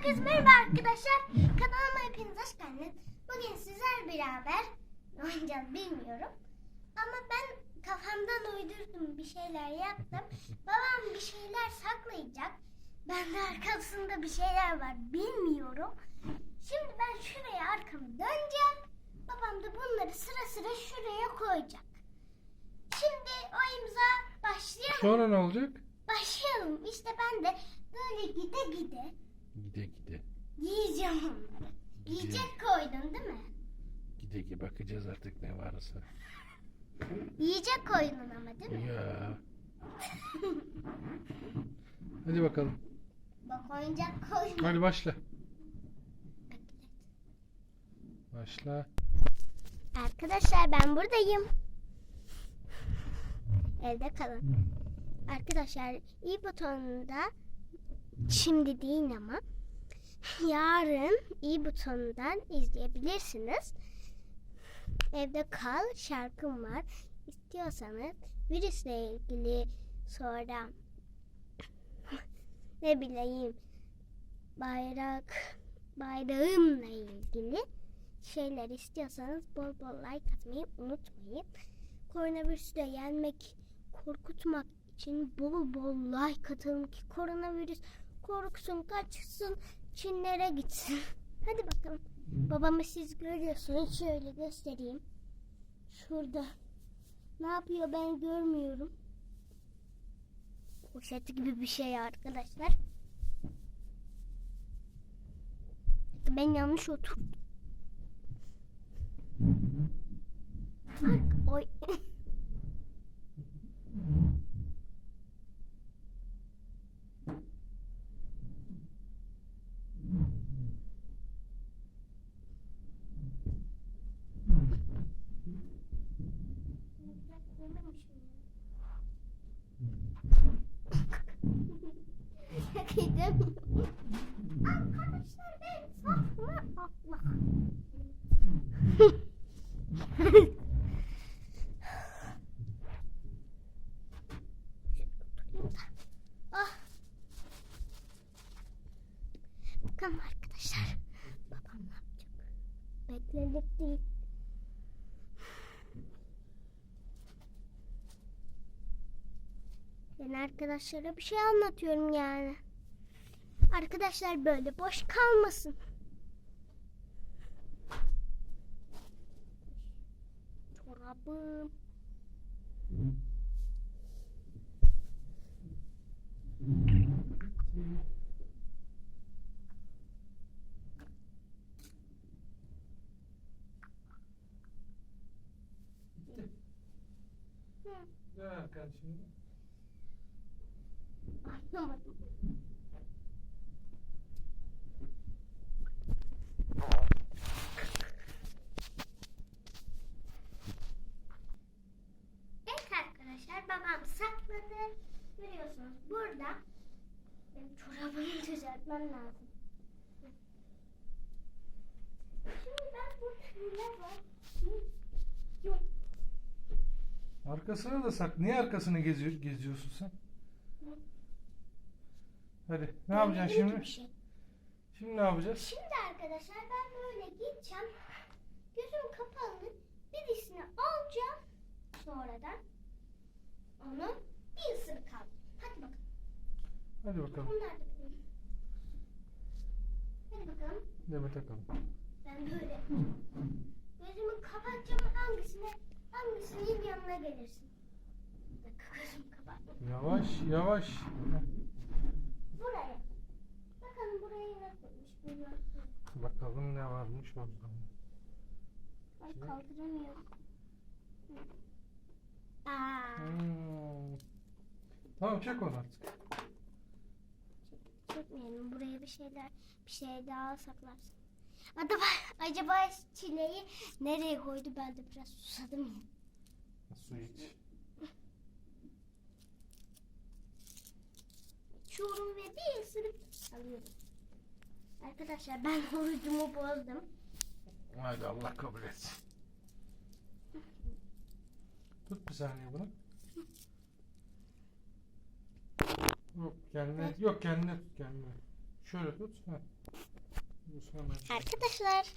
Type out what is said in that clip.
Herkese merhaba arkadaşlar. Kanalıma hepiniz hoş geldiniz. Bugün sizler beraber oynayacağız bilmiyorum. Ama ben kafamdan uydurdum bir şeyler yaptım. Babam bir şeyler saklayacak. Ben de arkasında bir şeyler var bilmiyorum. Şimdi ben şuraya arkamı döneceğim. Babam da bunları sıra sıra şuraya koyacak. Şimdi oyumuza başlayalım. Sonra ne olacak? Başlayalım. İşte ben de böyle gide gide Gide gide. yiyeceğim onları. Yiyecek koydun değil mi? Gide gide bakacağız artık ne varsa. Yiyecek koydun ama değil mi? Ya. Hadi bakalım. Bak oyuncak koydun. Hadi başla. Başla. Arkadaşlar ben buradayım. Evde kalın. Arkadaşlar i butonunda şimdi değil ama yarın i butonundan izleyebilirsiniz. Evde kal şarkım var. İstiyorsanız virüsle ilgili sonra ne bileyim bayrak bayrağımla ilgili şeyler istiyorsanız bol bol like atmayı unutmayın. Koronavirüsü yenmek, korkutmak için bol bol like atın ki koronavirüs korksun, kaçsın, Çinlere gitsin. Hadi bakalım. Babamı siz görüyorsunuz. Şöyle göstereyim. Şurada. Ne yapıyor ben görmüyorum. Poşet gibi bir şey arkadaşlar. Ben yanlış oturdum. Kıydım. Arkadaşlar. Ah. Arkadaşlar. Babam ne yapacak? Bekledik değil. Ben arkadaşlara bir şey anlatıyorum yani. Arkadaşlar böyle boş kalmasın. Çorabım. Ne arkadaşım? anlamadım. Evet arkadaşlar babam sakladı. Görüyorsunuz burada. Benim çorabımı düzeltmem lazım. Şimdi ben burada ne var? Yok. Arkasını da sak. Niye arkasını geziyor, geziyorsun sen? Hadi ne yapacaksın şimdi? şey. Şimdi ne yapacağız? Şimdi arkadaşlar ben böyle gideceğim. Gözüm kapalı. Birisini alacağım. Sonradan onu bir ısırık alacağım. Hadi bakalım. Hadi bakalım. Bunlar da benim. Hadi bakalım. Demet bakalım. Ben böyle gözümü kapatacağım. Hangisine hangisinin yanına gelirsin. Dakika gözümü kapattım. Yavaş yavaş. Buraya. Bakalım buraya ne koymuş. Bilmem. Bakalım ne varmış orada. Ay kaldıramıyorum. Hmm. Tamam çek onu artık. Çekmeyelim. Buraya bir şeyler bir şey daha saklarsın. Acaba, acaba çileği nereye koydu? Ben de biraz susadım. Su iç. Çuğurum ve bir ısırıp alıyorum. Arkadaşlar ben orucumu bozdum. Hadi Allah kabul etsin. Tut bir saniye bunu. Yok kendine, yok kendine tut kendine. Şöyle tut. Heh. Arkadaşlar